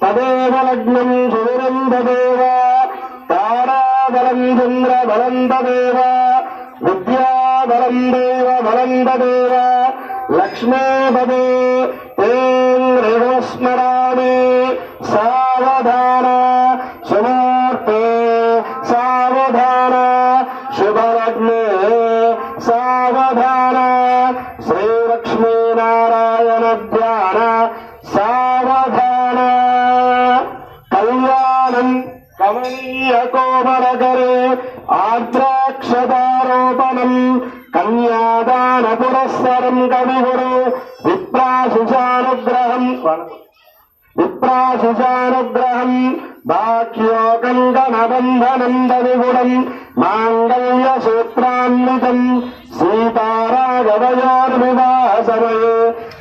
తదేవ లగ్నం సువిరం తదేవ తారాబలం చంద్ర బలం తదేవ విద్యాబలం దేవ బలం తదేవ లక్ష్మీపదే తేం రేవస్మరామి సావధానా కమనీయ ఆద్రాక్షదారోపణం కన్యాదాన పురస్సరం కవిగురు విప్రాశుషానుగ్రహం విప్రాశుషానుగ్రహం బాక్యోగం గణబంధనం దవిగుణం మాంగళ్య సూత్రాన్వితం సీతారాగవయోర్వివాహ సమయే.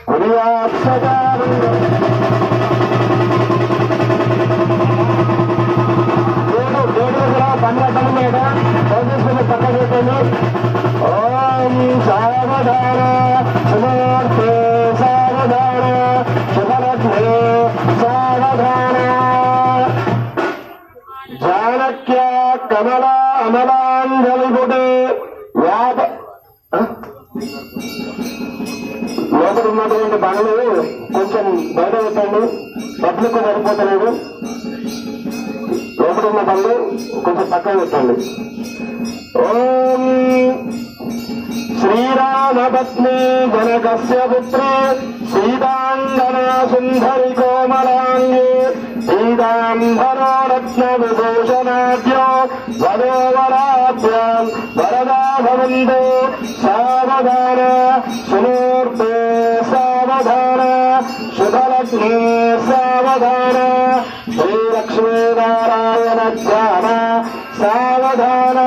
కుర్యాత్ అమలాంజలిపుటే వ్యాప లోపల ఉన్నటువంటి బండ్లు కొంచెం బయట పెట్టండి. పబ్లిక్ సరిపోతలేదు లోపల ఉన్న బండ్లు కొంచెం పక్కన పెట్టండి. ఓం శ్రీరామపత్ని జనకస్య పుత్రి సీతాంగనా సుందరి కోమలాంగి పీతాంబరో రత్న విభూషణాద్యో వదోవరాభ్యాం వరదా భవంతు సావధాన సుమూర్తే సావధాన శుభలగ్నే సావధాన శ్రీలక్ష్మీనారాయణ ధ్యాన సావధాన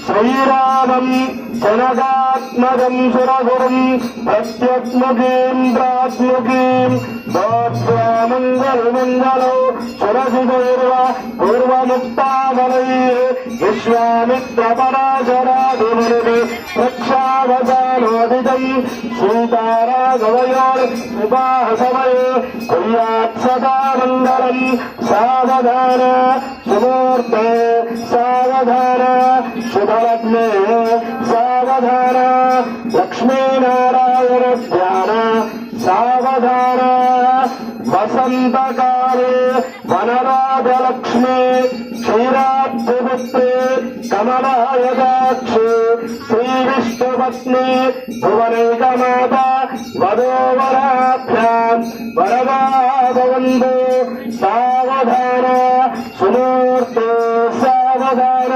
శ్రీరామం జనగాత్మజం సురగురం ప్రత్యత్ముఖీంద్రాత్ముఖీం దోద్వామంగళ మంగళౌ సురసిదైర్వ పూర్వముక్తామలై విశ్వామిత్రపరాశరాధిముని ప్రక్షావసానోదితం సీతారాఘవయోర్ వివాహ సమయే కుర్యాత్ సదా మంగళం సావధాన సుమూర్తే సావధాన శుభలగ్నే సావధాన లక్ష్మీనారాయణ ధ్యాన సావధాన వసంతకాలే వనరాజలక్ష్మి క్షీరాబ్ధిపుత్రే కమలాయదాక్షి శ్రీ విష్ణుపత్ని భువనైకమాత వదోవరాభ్యాం వరదా భవంతు సావధాన సుమూర్తే సావధాన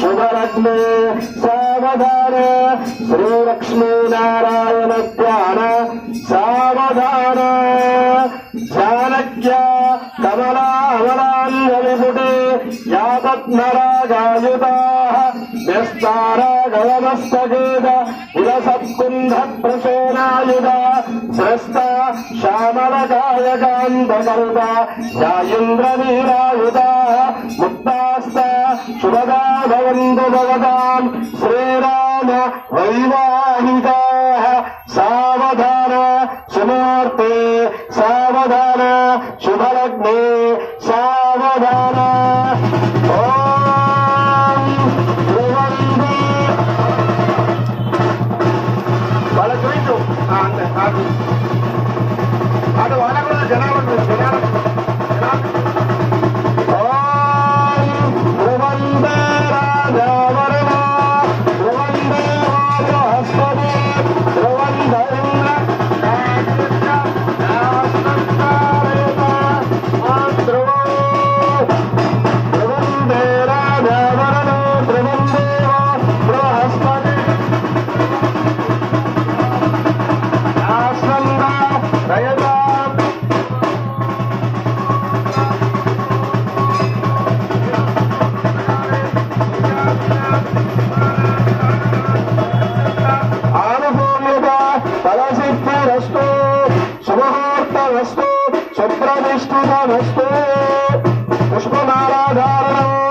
శుభరత్నే సావధాన శ్రీలక్ష్మీనారాయణ ధ్యాన సావధాన జానక్య కమలామలాంజలిపుటే యాతత్నరాగాయుతా వ్యస్తారాగవమస్తగేద విలసత్కుంధ ప్రసేనాయుధ స్రస్త శ్యామలకాయకాంతకరుత జాయింద్ర వీరాయుధ ముక్తాస్త శుభగాభవంతు భగవాన్ శ్రీరామ వైవాహిక సావధాన శుభార్తే సావధాన శుభలగ్నే సావధాన ఓం ధ్రువంతి వాళ్ళ చూపించు ಅದು ಒಳಗೊಂಡು ಜನ ಒಂದು ಜನ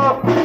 up.